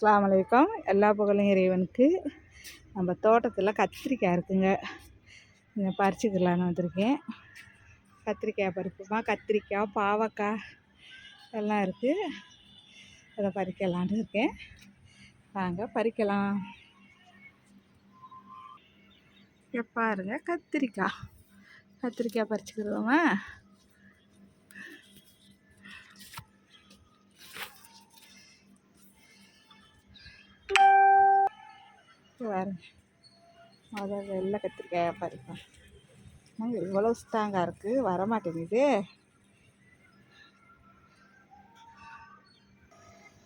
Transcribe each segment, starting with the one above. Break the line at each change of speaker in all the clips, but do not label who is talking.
அஸ்ஸலாமு எல்லா புகழும் இறைவனுக்கு. நம்ம தோட்டத்தில் கத்திரிக்காய் இருக்குங்க. இதை பறிச்சுக்கலான்னு வந்திருக்கேன். கத்திரிக்காய் பறிப்புமா கத்திரிக்காய் பாவக்காய் எல்லாம் இருக்குது அதை பறிக்கலான்னு இருக்கேன். வாங்க பறிக்கலாம். எப்பாருங்க பாருங்க கத்திரிக்காய். கத்திரிக்காய் பறிச்சுக்கிறோமா பாருங்க முதல் வெள்ளை கத்திரிக்காயை பாருங்க ஆனால் இவ்வளோ ஸ்ட்ராங்காக இருக்குது வரமாட்டேங்குது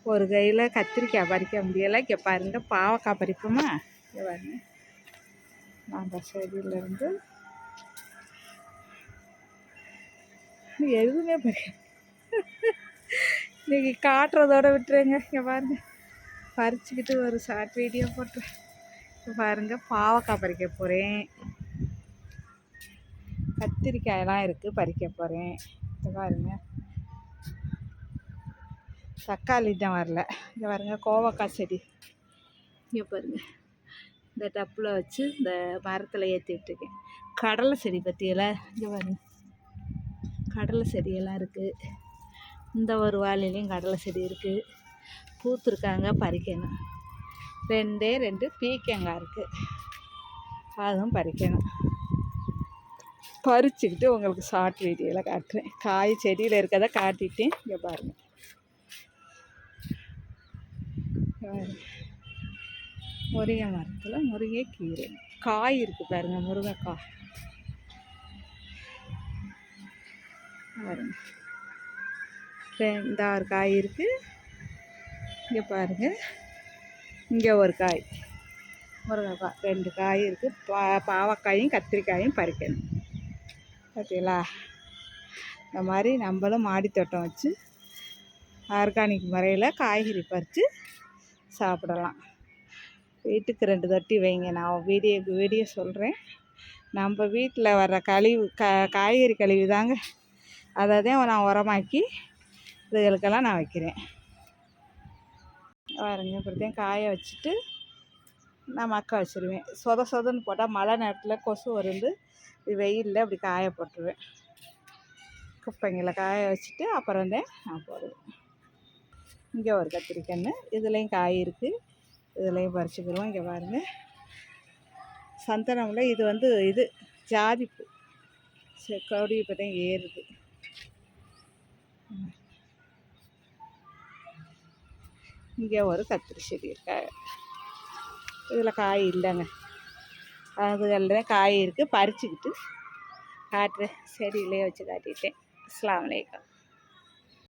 ஒரு கையில் கத்திரிக்காய் பறிக்க முடியலை. இங்கே பாருங்க பாவக்காய் பறிப்போமா? இங்கே பாருங்க அந்த செடியிலேருந்து எதுவுமே பறிக்க இன்னைக்கு காட்டுறதோட விட்டுருங்க. இங்கே பாருங்க. பறிச்சுக்கிட்டு ஒரு ஷார்ட் வீடியோ போட்டுறேன். இப்போ பாருங்க பாவக்காய் பறிக்க போகிறேன் கத்திரிக்காயெல்லாம் இருக்குது பறிக்க போகிறேன் இதை பாருங்க. தக்காளி தான் வரல. இங்கே பாருங்க கோவக்காய் செடி. இங்கே பாருங்கள் இந்த டப்பில் வச்சு இந்த மரத்தில் ஏற்றி விட்டுருக்கேன் கடலை செடி பற்றியெல்லாம் இங்கே பாருங்க. கடலை செடியெல்லாம் இருக்குது இந்த ஒரு வாழிலையும் கடலை செடி இருக்குது பூத்துருக்காங்க பறிக்கணும். ரெண்டே ரெண்டு பீக்கங்காய் இருக்குது அதுவும் பறிக்கணும். பறிச்சுக்கிட்டு உங்களுக்கு ஷார்ட் வீடியோவில் காட்டுறேன். காய் செடியில் இருக்கிறத காட்டிட்டேன் இங்கே பாருங்கள் முருங்கை மரத்தில் முருங்கை கீரை. காய் இருக்குது பாருங்கள் முருங்கைக்காய். பாருங்க. ரெண்டாறு காய் இருக்குது இங்கே பாருங்கள் இங்கே ஒரு காய். முருங்கைக்காய் ரெண்டு காய் இருக்குது பா பாவக்காயும் கத்திரிக்காயும் பறிக்கணும். பார்த்தீங்களா இந்த மாதிரி நம்மளும் மாடி தோட்டம் வச்சு ஆர்கானிக் முறையில் காய்கறி பறித்து சாப்பிடலாம். வீட்டுக்கு ரெண்டு தொட்டி வைங்க. நான் வீடியோ வீடியோ சொல்கிறேன் நம்ம வீட்டில் வர்ற கழிவு க காய்கறி கழிவு தாங்க. அதை தான் நான் உரமாக்கி இதுகளுக்கெல்லாம் நான் வைக்கிறேன். பாருங்கள் இப்படித்தையும் காய வச்சுட்டு நான் மக்க வச்சுருவேன். சொத சொதன்னு போட்டால் மழை நேரத்தில் கொசு வருந்து வெயிலில் அப்படி காய போட்டுருவேன். குப்பைங்களை காய வச்சுட்டு அப்புறம் தான் நான் போடுவேன். இங்கே ஒரு கத்திரிக்கன்று இதுலேயும் காய் இருக்குது இதுலேயும் பறிச்சுக்கிடுவோம் இங்கே பாருங்கள் சந்தனமில் இது வந்து இது ஜாதிப்பூ. கொடி இப்போ தான் ஏறுது. இங்கே ஒரு கத்திரி செடி இருக்கா. இதில் காய் இல்லைங்க. அதுகளில் காய் இருக்குது பறிச்சுக்கிட்டு காட்டுறேன். செடியிலே வச்சு காட்டிட்டேன். அஸ்லாம் வலைக்கம்